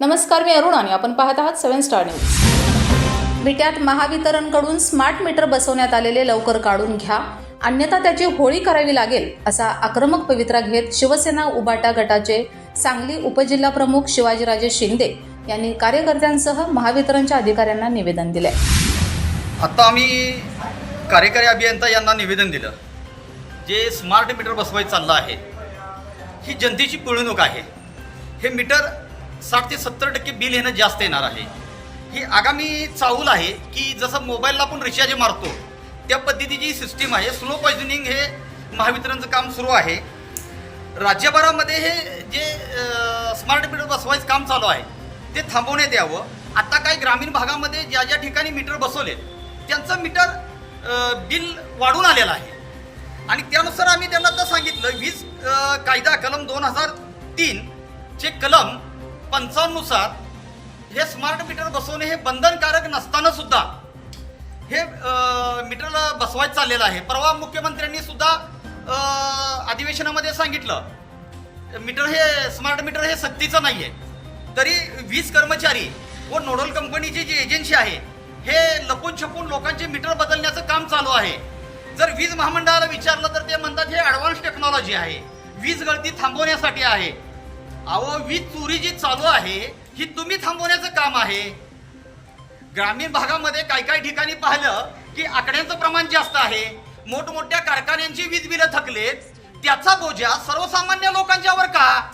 नमस्कार मी अरुण आणि आपण पाहत आहात सेव्हन स्टार न्यूज. विट्यात महावितरणकडून स्मार्ट मीटर बसवण्यात आलेले लवकर काढून घ्या. अन्यथा त्याची होळी करावी लागेल असा आक्रमक पवित्रा घेत शिवसेना उबाटा गटाचे सांगली उपजिल्हा प्रमुख शिवाजीराजे शिंदे यांनी कार्यकर्त्यांसह महावितरणच्या अधिकाऱ्यांना निवेदन दिले आता आम्ही कार्यकारी अभियंता यांना निवेदन दिलं. जे स्मार्ट मीटर बसवायचं चाललं आहे ही जनतेची पिळवणूक आहे. हे मीटर साठ ते सत्तर टक्के बिल येणं जास्त येणार आहे. ही आगामी चाहूल आहे की जसं मोबाईलला आपण रिचार्ज मारतो त्या पद्धतीची सिस्टीम आहे स्लो पॉइझनिंग हे महावितरणचं काम सुरू आहे. राज्यभरामध्ये हे जे स्मार्ट मीटर बसवायचं काम चालू आहे ते थांबवण्यात यावं. आता काही ग्रामीण भागामध्ये ज्या ज्या ठिकाणी मीटर बसवले त्यांचं मीटर बिल वाढून आलेलं आहे. आणि त्यानुसार आम्ही त्यांना तर सांगितलं वीज कायदा कलम दोन हजार तीन चे कलम पंचानुसार हे स्मार्ट मीटर बसवणे हे बंधनकारक नसताना सुद्धा हे मीटरला मीटर बसवायचं चाललेलं आहे. परवा मुख्यमंत्र्यांनी सुद्धा अधिवेशनामध्ये सांगितलं मीटर हे स्मार्ट मीटर हे सक्तीचं नाही आहे तरी वीज कर्मचारी व नोडल कंपनीची जी एजन्सी आहे हे लपून छपून लोकांचे मीटर बदलण्याचं काम चालू आहे. जर वीज महामंडळाला विचारलं तर ते म्हणतात हे ॲडव्हान्स टेक्नॉलॉजी आहे. वीज गळती थांबवण्यासाठी आहे. अहो वीज चोरी जी चालू आहे ही तुम्ही थांबवण्याचं काम आहे. ग्रामीण भागामध्ये काही काही ठिकाणी पाहिलं की आकड्यांचं प्रमाण जास्त आहे. मोठमोठ्या कारखान्यांची वीज बिलं थकलेत. त्याचा बोजा सर्वसामान्य लोकांच्यावर का?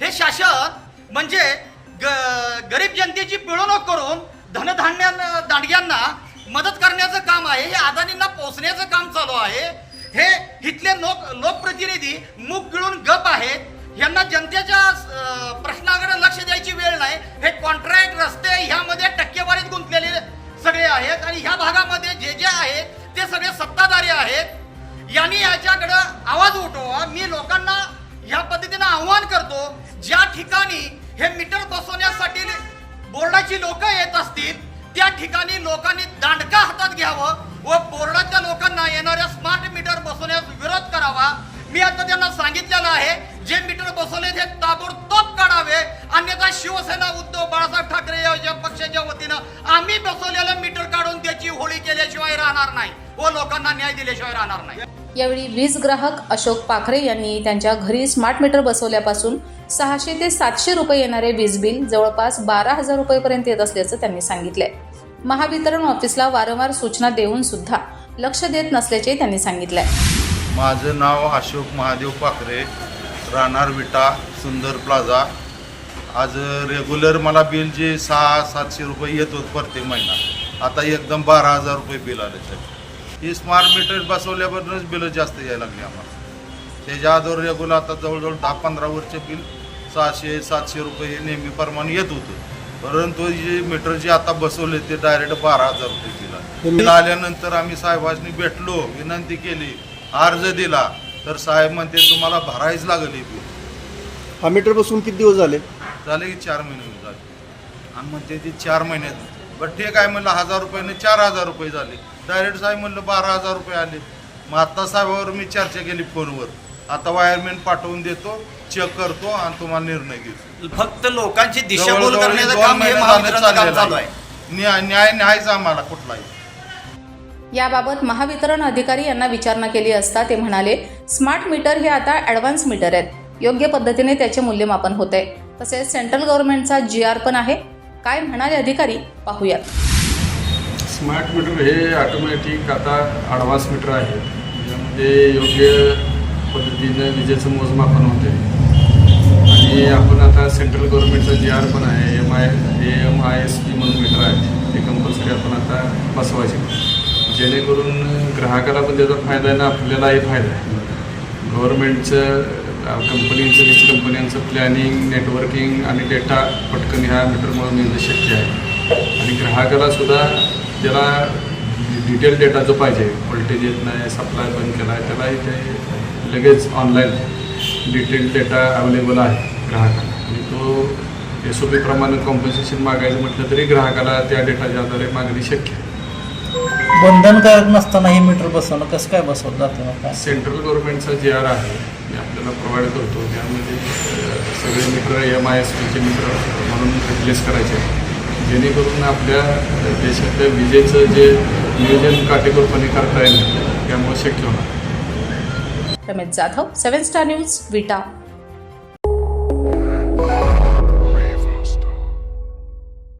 हे शासन म्हणजे ग- गरीब जनतेची पिळवणूक करून धनधान्या दांडग्यांना मदत करण्याचं काम आहे. हे अदानींना पोचण्याचं काम चालू आहे. हे इथले लोक लोकप्रतिनिधी मुख गिळून गप आहेत. यांना जनतेच्या प्रश्नाकडे लक्ष द्यायची वेळ नाही. हे कॉन्ट्रॅक्ट रस्ते ह्यामध्ये टक्केवारीत गुंतलेले सगळे आहेत आणि ह्या भागामध्ये जे जे आहेत ते सगळे सत्ताधारी आहेत. यांनी याच्याकडं आवाज उठवा. मी लोकांना ह्या पद्धतीनं आव्हान करतो ज्या ठिकाणी हे मीटर बसवण्यासाठी बोर्डाची लोक येत असतील त्या ठिकाणी लोकांनी दांडका हातात घ्यावं व बोर्डाच्या लोकांना येणाऱ्या स्मार्ट मीटर बसवण्यास विरोध करावा. मी आता त्यांना सांगितलेलं आहे बसवले ते ताबडतोब काढावे. अन्यथा शिवसेना उद्धव बाळासाहेब ठाकरे या पक्षाच्या वतीनं आम्ही बसवलेलं मीटर काढून त्याची होळी केल्याशिवाय राहणार नाही व लोकांना न्याय दिल्याशिवाय राहणार नाही. यावेळी वीज ग्राहक अशोक पाखरे यांनी त्यांच्या घरी स्मार्ट मीटर बसवल्यापासून सहाशे ते सातशे रुपये येणारे वीज बिल जवळपास बारा हजार रुपयेपर्यंत येत असल्याचं त्यांनी सांगितलंय. महावितरण ऑफिसला वारंवार सूचना देऊन सुद्धा लक्ष देत नसल्याचे त्यांनी सांगितलंय. माझं नाव अशोक महादेव पाखरे. राहणार विटा सुंदर प्लाझा आज रेग्युलर मला बिल जे सहा सातशे रुपये येत होत प्रत्येक महिना. आता एकदम बारा हजार रुपये बिल आले साहेब. ही स्मार्ट मीटर बसवल्यावरूनच बिलं जास्त यायला लागली आम्हाला. त्याच्या आधीवर रेग्युलर आता जवळजवळ दहा पंधरा वर्षे बिल सहाशे सातशे रुपये हे नेहमीप्रमाणे येत होतं. परंतु जे मीटर जे आता बसवले ते डायरेक्ट बारा हजार रुपये बिल आले. बिल आल्यानंतर आम्ही साहेबांनी भेटलो विनंती केली अर्ज दिला. तर साहेब म्हणते तुम्हाला भरायच लागेल हे बिल. हा मीटर बसून किती दिवस झाले? झाले की चार महिने झाले आणि म्हणते ते चार महिन्यात बरं ठीक आहे म्हणलं हजार रुपयाने चार हजार रुपये झाले. डायरेक्ट साहेब म्हणलं बारा हजार रुपये आले. मग आता साहेबावर मी चर्चा केली फोनवर. आता वायरमॅन पाठवून देतो चेक करतो आणि तुम्हाला निर्णय घेतो. फक्त लोकांची दिशाभूल जवळजवळ करण्याचं दोन काम हे महिने महावितरणचं झालं काम चाललेलं चालू आहे. आहे न्याय न्याय न्यायचा आम्हाला कुठलाही. याबाबत महावितरण अधिकारी यांना विचारणा केली असता ते म्हणाले स्मार्ट मीटर हे आता ॲडव्हान्स मीटर आहेत. योग्य पद्धतीने त्याचे मूल्यमापन होते तसेच सेंट्रल गव्हर्नमेंटचा जी आर पण आहे. काय म्हणाले अधिकारी? पाहूयात. स्मार्ट मीटर हे ऑटोमॅटिक आता ॲडव्हान्स मीटर आहे. ज्यामध्ये योग्य पद्धतीनं विजेचं मोजमापन होते आणि आपण आता सेंट्रल गव्हर्नमेंटचा जी आर पण आहे M I M I S P म्हणून मीटर आहे. ते कंपल्सरी आपण आता बसवायचे. जेणेकरून ग्राहकाला पण त्याचा फायदा आहे ना आपल्यालाही फायदा आहे. गव्हर्नमेंटचं कंपनीचं वीज कंपन्यांचं प्लॅनिंग नेटवर्किंग आणि डेटा पटकन ह्या मीटरमुळे मिळणं शक्य आहे. आणि ग्राहकाला सुद्धा त्याला डिटेल डेटा जो पाहिजे व्होल्टेज येत नाही सप्लाय बंद केला आहे त्यालाही ते लगेच ऑनलाईन डिटेल डेटा अवेलेबल आहे ग्राहकाला. आणि तो एस ओ पीप्रमाणे कॉम्पन्सेशन मागायचं म्हटलं तरी ग्राहकाला त्या डेटाच्या आधारे मागणी शक्य आहे. बंधनकारक नसताना हे मीटर बसवणं कसं काय बसवलं जातं मग काय? सेंट्रल गव्हर्नमेंटचा जे आर आहे मी आपल्याला प्रोव्हाइड करतो त्यामध्ये सगळे मीटर एम आय एस पीचे मीटर म्हणून रिप्लेस करायचे. जेणेकरून आपल्या देशातल्या विजेचं जे नियोजन काटेकोरपणे करता येईल त्यामुळे शक्य होणार. Ramesh Jadhav seven star news Vita